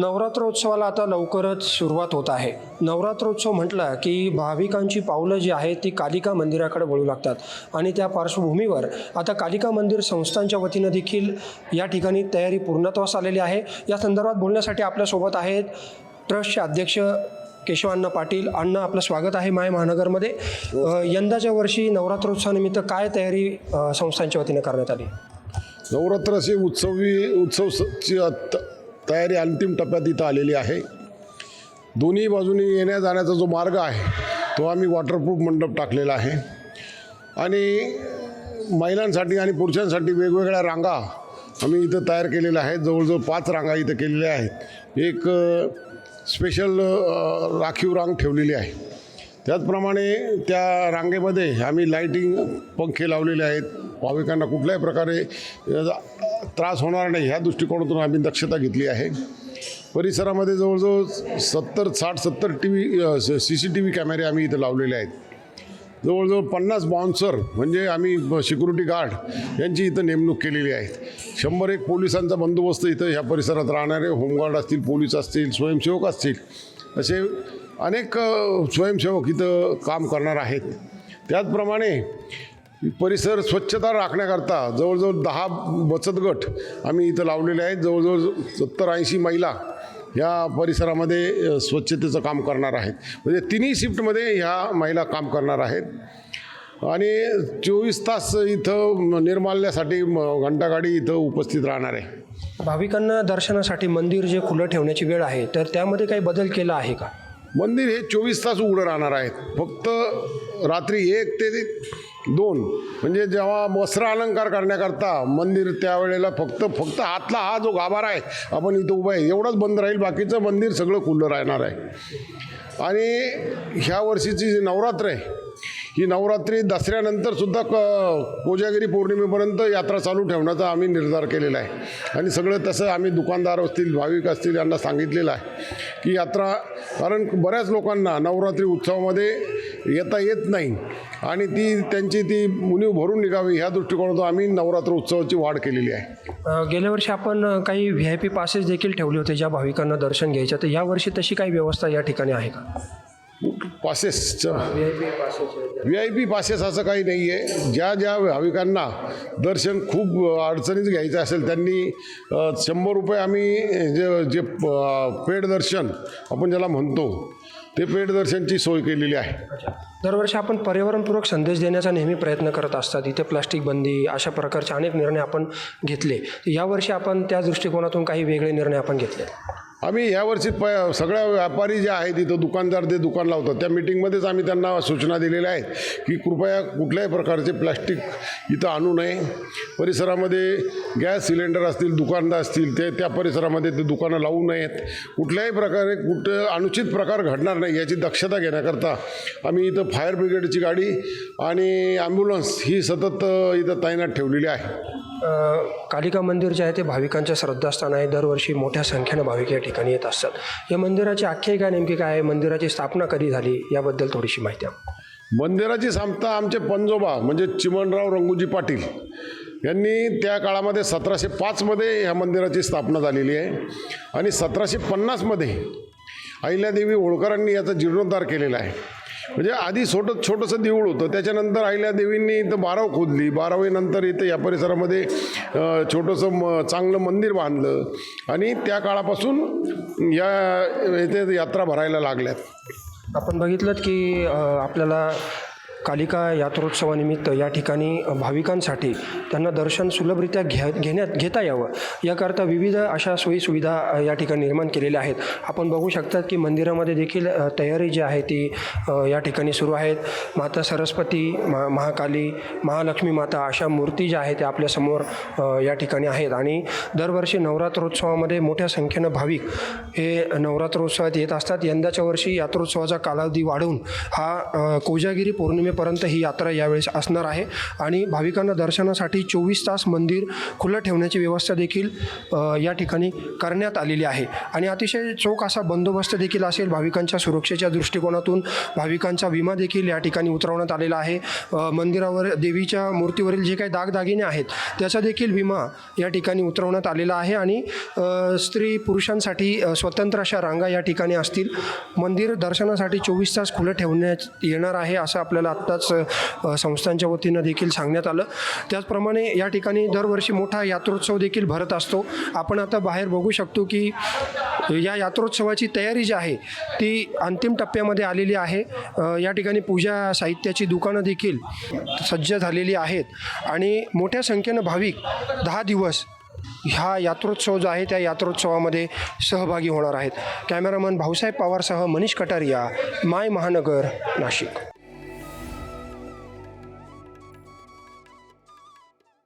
नवरात्रोत्सवाला आता लवकरच सुरुवात होत आहे. नवरात्रोत्सव म्हटलं की भाविकांची पावलं जी आहेत ती कालिका मंदिराकडे वळू लागतात. आणि त्या पार्श्वभूमीवर आता कालिका मंदिर संस्थांच्या वतीनं देखील या ठिकाणी तयारी पूर्णत्वास आलेली आहे. या संदर्भात बोलण्यासाठी आपल्यासोबत आहेत ट्रस्टचे अध्यक्ष केशवांना पाटील. अण्णा आपलं स्वागत आहे माय महानगरमध्ये. यंदाच्या वर्षी नवरात्रोत्सवानिमित्त काय तयारी संस्थांच्या वतीनं करण्यात आली? नवरात्राची उत्सवी उत्सव तयारी अंतिम टप्प्यात इथं आलेली आहे. दोन्ही बाजूनी येण्या जाण्याचा जो मार्ग आहे तो आम्ही वॉटरप्रूफ मंडप टाकलेला आहे. आणि महिलांसाठी आणि पुरुषांसाठी वेगवेगळ्या रांगा आम्ही इथं तयार केलेल्या आहेत. जवळजवळ पाच रांगा इथं केलेल्या आहेत. एक स्पेशल राखीव रांग ठेवलेली आहे. त्याचप्रमाणे त्या रांगेमध्ये आम्ही लाईटिंग पंखे लावलेले आहेत. भाविकांना कुठल्याही प्रकारे त्रास होणार नाही ह्या दृष्टिकोनातून आम्ही दक्षता घेतली आहे. परिसरामध्ये जवळजवळ सत्तर साठ सत्तर T V C C T V कॅमेरे आम्ही इथं लावलेले आहेत. जवळजवळ पन्नास बाउन्सर म्हणजे आम्ही सिक्युरिटी गार्ड यांची इथं नेमणूक केलेली आहे. शंभर एक पोलिसांचा बंदोबस्त इथं ह्या परिसरात राहणारे होमगार्ड असतील पोलीस असतील स्वयंसेवक असतील असे अनेक स्वयंसेवक इथं काम करणार आहेत. त्याचप्रमाणे परिसर स्वच्छता राखण्याकरता जवळजवळ दहा बचत गट आम्ही इथं लावलेले आहेत. जवळजवळ सत्तर ऐंशी महिला ह्या परिसरामध्ये स्वच्छतेचं काम करणार आहेत. म्हणजे तिन्ही शिफ्टमध्ये ह्या महिला काम करणार आहेत. आणि चोवीस तास इथं निर्माल्यासाठी म- घंटागाडी इथं उपस्थित राहणार आहे. भाविकांना दर्शनासाठी मंदिर जे खुलं ठेवण्याची वेळ आहे तर त्यामध्ये काही बदल केला आहे का? मंदिर हे चोवीस तास उघडं राहणार आहेत. फक्त रात्री एक ते दोन. म्हणजे जेव्हा वस्त्र अलंकार करण्याकरता मंदिर त्यावेळेला फक्त फक्त आतला हा जो गाभारा आहे आपण इथं उभा आहे एवढंच बंद राहील बाकीचं मंदिर सगळं खुलं राहणार आहे. आणि ह्या वर्षीची जी नवरात्र आहे ही नवरात्री दसऱ्यानंतर सुद्धा क कोजागिरी पौर्णिमेपर्यंत यात्रा चालू ठेवण्याचा आम्ही निर्धार केलेला आहे. आणि सगळं तसं आम्ही दुकानदार असतील भाविक असतील यांना सांगितलेलं आहे की यात्रा कारण बऱ्याच लोकांना नवरात्री उत्सवामध्ये येता येत नाही. आणि ती त्यांची ती मुनीव भरून निघावी ह्या दृष्टिकोनातून आम्ही नवरात्र उत्सवाची वाढ केलेली आहे. गेल्या वर्षी आपण काही व्ही आय पी पासेस देखील ठेवले होते ज्या भाविकांना दर्शन घ्यायचं तर यावर्षी तशी काही व्यवस्था या ठिकाणी आहे का? पासेसचं V I P passes V I P passes असं काही नाही आहे ज्या ज्या भाविकांना दर्शन खूप अडचणीच घ्यायचं असेल त्यांनी शंभर रुपये आम्ही जे जे पेड दर्शन आपण ज्याला म्हणतो ते पेड दर्शनची सोय केलेली आहे. दरवर्षी आपण पर्यावरणपूरक संदेश देण्याचा नेहमी प्रयत्न करत असतात. इथे प्लास्टिक बंदी अशा प्रकारचे अनेक निर्णय आपण घेतले. यावर्षी आपण त्या दृष्टिकोनातून काही वेगळे निर्णय आपण घेतले. आम्ही यावर्षी प सगळ्या व्यापारी जे आहेत इथं दुकानदार जे दुकान लावतात त्या मिटिंगमध्येच आम्ही त्यांना सूचना दिलेल्या आहेत की कृपया कुठल्याही प्रकारचे प्लॅस्टिक इथं आणू नये. परिसरामध्ये गॅस सिलेंडर असतील दुकानदार असतील ते त्या परिसरामध्ये ते दुकानं लावू नयेत. कुठल्याही प्रकारे कुठं अनुचित प्रकार घडणार नाही याची दक्षता घेण्याकरता आम्ही इथं फायर ब्रिगेडची गाडी आणि ॲम्ब्युलन्स ही सतत इथं तैनात ठेवलेली आहे. कालिका मंदिर जे आहे ते भाविकांचं श्रद्धास्थान आहे. दरवर्षी मोठ्या संख्येनं भाविक या ठिकाणी येत असतात. या मंदिराची आख्यायिका नेमकी काय आहे? मंदिराची स्थापना कधी झाली? याबद्दल थोडीशी माहिती आहे मंदिराची स्थापना आमचे पंजोबा म्हणजे चिमणराव रंगूजी पाटील यांनी त्या काळामध्ये सतराशे पाचमध्ये ह्या मंदिराची स्थापना झालेली आहे. आणि सतराशे पन्नासमध्ये अहिल्यादेवी होळकरांनी याचा जीर्णोद्धार केलेला आहे. म्हणजे आधी छोटं छोटंसं देऊळ होतं. त्याच्यानंतर अहिल्यादेवींनी इथं बाराव खोदली. बारावीनंतर इथं या परिसरामध्ये छोटंसं म चांगलं मंदिर बांधलं आणि त्या काळापासून या येथे यात्रा भरायला लागल्यात. आपण बघितलं की आपल्याला कालिका यात्रोत्सवानिमित्त या ठिकाणी भाविकांसाठी त्यांना दर्शन सुलभरित्या घ्या घेण्यात घेता यावं. याकरता विविध अशा सोयीसुविधा या ठिकाणी निर्माण केलेल्या आहेत. आपण बघू शकतात की मंदिरामध्ये देखील तयारी जी आहे ती या ठिकाणी सुरू आहेत. माता सरस्वती मा महाकाली महालक्ष्मी माता अशा मूर्ती ज्या आहेत त्या आपल्यासमोर या ठिकाणी आहेत. आणि दरवर्षी नवरात्रोत्सवामध्ये मोठ्या संख्येनं भाविक हे नवरात्रोत्सवात येत असतात. यंदाच्या वर्षी यात्रोत्सवाचा कालावधी वाढवून हा कोजागिरी पौर्णिमे तारखेपर्यंत ही यात्रा यावेळेस असणार आहे. आणि भाविकांना दर्शनासाठी चोवीस तास मंदिर खुलं ठेवण्याची व्यवस्था देखील या ठिकाणी करण्यात आलेली आहे. आणि अतिशय चोख असा बंदोबस्त देखील असेल भाविकांच्या सुरक्षेच्या दृष्टिकोनातून. भाविकांचा विमा देखील या ठिकाणी उतरवण्यात आलेला आहे. मंदिरावर देवीच्या मूर्तीवरील जे काही दागदागिने आहेत त्याचा देखील विमा या ठिकाणी उतरवण्यात आलेला आहे. आणि स्त्री पुरुषांसाठी स्वतंत्र अशा रांगा या ठिकाणी असतील. मंदिर दर्शनासाठी चोवीस तास खुलं ठेवण्यात येणार आहे असं आपल्याला आत्ताच संस्थांच्या वतीनं देखील सांगण्यात आलं. त्याचप्रमाणे या ठिकाणी दरवर्षी मोठा यात्रोत्सव देखील भरत असतो. आपण आता बाहेर बघू शकतो की या यात्रोत्सवाची तयारी जी आहे ती अंतिम टप्प्यामध्ये आलेली आहे. या ठिकाणी पूजा साहित्याची दुकानं देखील सज्ज झालेली आहेत. आणि मोठ्या संख्येनं भाविक दहा दिवस ह्या यात्रोत्सव जो आहे त्या यात्रोत्सवामध्ये सहभागी होणार आहेत. कॅमेरामन भाऊसाहेब पवारसह मनीष कटारिया माय महानगर नाशिक.